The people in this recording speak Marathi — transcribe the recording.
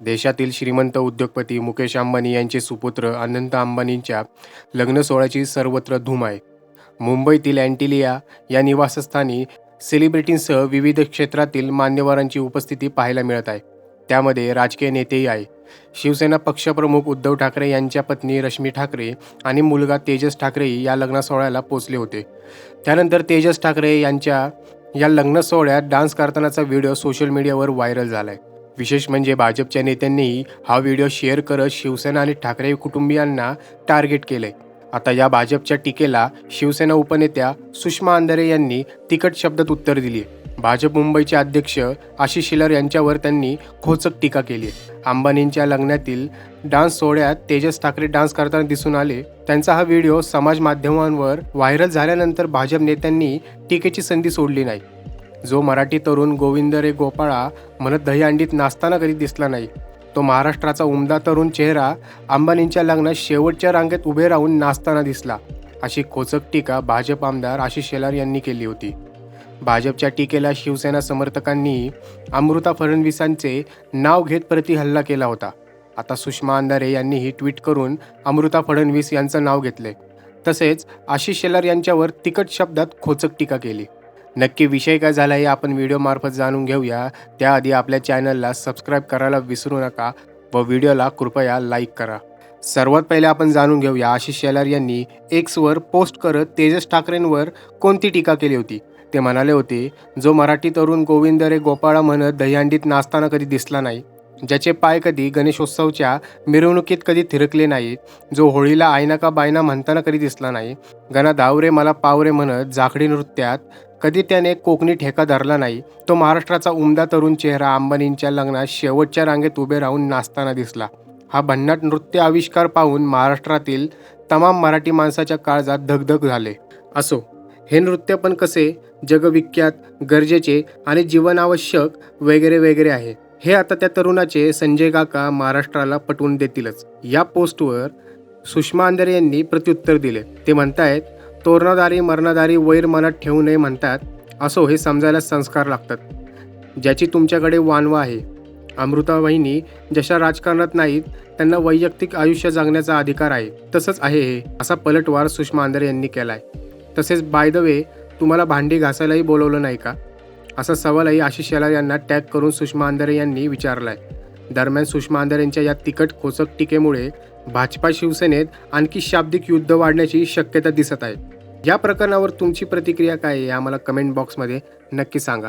देशातील श्रीमंत उद्योगपती मुकेश अंबानी यांचे सुपुत्र अनंत अंबानींच्या लग्न सोहळ्याची सर्वत्र धूम आहे. मुंबईतील अँटिलिया या निवासस्थानी सेलिब्रिटींसह विविध क्षेत्रातील मान्यवरांची उपस्थिती पाहायला मिळत आहे. त्यामध्ये राजकीय नेतेही आहे शिवसेना पक्षप्रमुख उद्धव ठाकरे यांच्या पत्नी रश्मी ठाकरे आणि मुलगा तेजस ठाकरेही या लग्न सोहळ्याला पोचले होते. त्यानंतर तेजस ठाकरे यांच्या या लग्न सोहळ्यात डान्स करतानाचा व्हिडिओ सोशल मीडियावर व्हायरल झाला आहे विशेष म्हणजे भाजपच्या नेत्यांनीही हा व्हिडिओ शेअर करत शिवसेना आणि ठाकरे कुटुंबियांना टार्गेट केलंय. आता या भाजपच्या टीकेला शिवसेना उपनेत्या सुषमा अंधारे यांनी तिखट शब्दात उत्तर दिली भाजप मुंबईचे अध्यक्ष आशिष शिलर यांच्यावर त्यांनी खोचक टीका केली आहे अंबानींच्या लग्नातील डान्स सोहळ्यात तेजस ठाकरे डान्स करताना दिसून आले. त्यांचा हा व्हिडिओ समाज माध्यमांवर व्हायरल झाल्यानंतर भाजप नेत्यांनी टीकेची संधी सोडली नाही. जो मराठी तरुण गोविंद रे गोपाळा म्हणत दहीहंडीत नाचताना कधी दिसला नाही. तो महाराष्ट्राचा उमदा तरुण चेहरा अंबानींच्या लग्नात शेवटच्या रांगेत उभे राहून नाचताना दिसला. अशी खोचक टीका भाजप आमदार आशिष शेलार यांनी केली होती. भाजपच्या टीकेला शिवसेना समर्थकांनी अमृता फडणवीसांचे नाव घेत प्रति हल्ला केला होता. आता सुषमा अंधारे यांनीही ट्विट करून अमृता फडणवीस यांचं नाव घेतले. तसेच आशिष शेलार यांच्यावर तिखट शब्दात खोचक टीका केली. नक्की विषय काय झाला हे आपण व्हिडिओमार्फत जाणून घेऊया. त्याआधी आपल्या चॅनलला सबस्क्राईब करायला विसरू नका व व्हिडिओला कृपया लाईक करा. सर्वात पहिले आपण जाणून घेऊया आशिष शेलार यांनी एक्सवर पोस्ट करत तेजस ठाकरेंवर कोणती टीका केली होती? ते म्हणाले होते जो मराठी तरुण गोविंद रे गोपाळा म्हणत दहीहंडीत नाचताना कधी दिसला नाही ज्याचे पाय कधी गणेशोत्सवच्या मिरवणुकीत कधी थिरकले नाहीत जो होळीला आयना का बायना म्हणताना कधी दिसला नाही. गणा धावरे मला पावरे म्हणत जाखडी नृत्यात कधी त्याने कोकणी ठेका धरला नाही तो महाराष्ट्राचा उमदा तरुण चेहरा अंबानींच्या लग्नात शेवटच्या रांगेत उभे राहून नाचताना दिसला. हा भन्नाट नृत्य आविष्कार पाहून महाराष्ट्रातील तमाम मराठी माणसाच्या काळजात धगधग झाले. असो हे नृत्य पण कसे जगविख्यात गरजेचे आणि जीवनावश्यक वगैरे वगैरे आहे. हे आता त्या तरुणाचे संजय काका महाराष्ट्राला पटवून देतीलच. या पोस्टवर सुषमा अंधारे यांनी प्रत्युत्तर दिले. ते म्हणतायत तोरणादारी मरणादारी वैर मनात ठेवू नये म्हणतात. असो हे समजायला संस्कार लागतात. ज्याची तुमच्याकडे वानवा आहे. अमृता वहिनी जशा राजकारणात नाहीत त्यांना वैयक्तिक आयुष्य जगण्याचा अधिकार आहे. तसंच आहे हे असा पलटवार सुषमा अंधारे यांनी केला आहे तसेच बाय द वे तुम्हाला भांडी घासायलाही बोलवलं नाही का? असा सवालही आशिष शेलार यांना टॅग करून सुषमा अंधारे यांनी विचारलाय. दरम्यान सुषमा अंधारेंच्या या तिखट खोचक टीकेमुळे भाजपा शिवसेनेत आणखी शाब्दिक युद्ध वाढण्याची शक्यता दिसत आहे. या प्रकरणावर तुमची प्रतिक्रिया काय आहे आम्हाला कमेंट बॉक्समध्ये नक्की सांगा.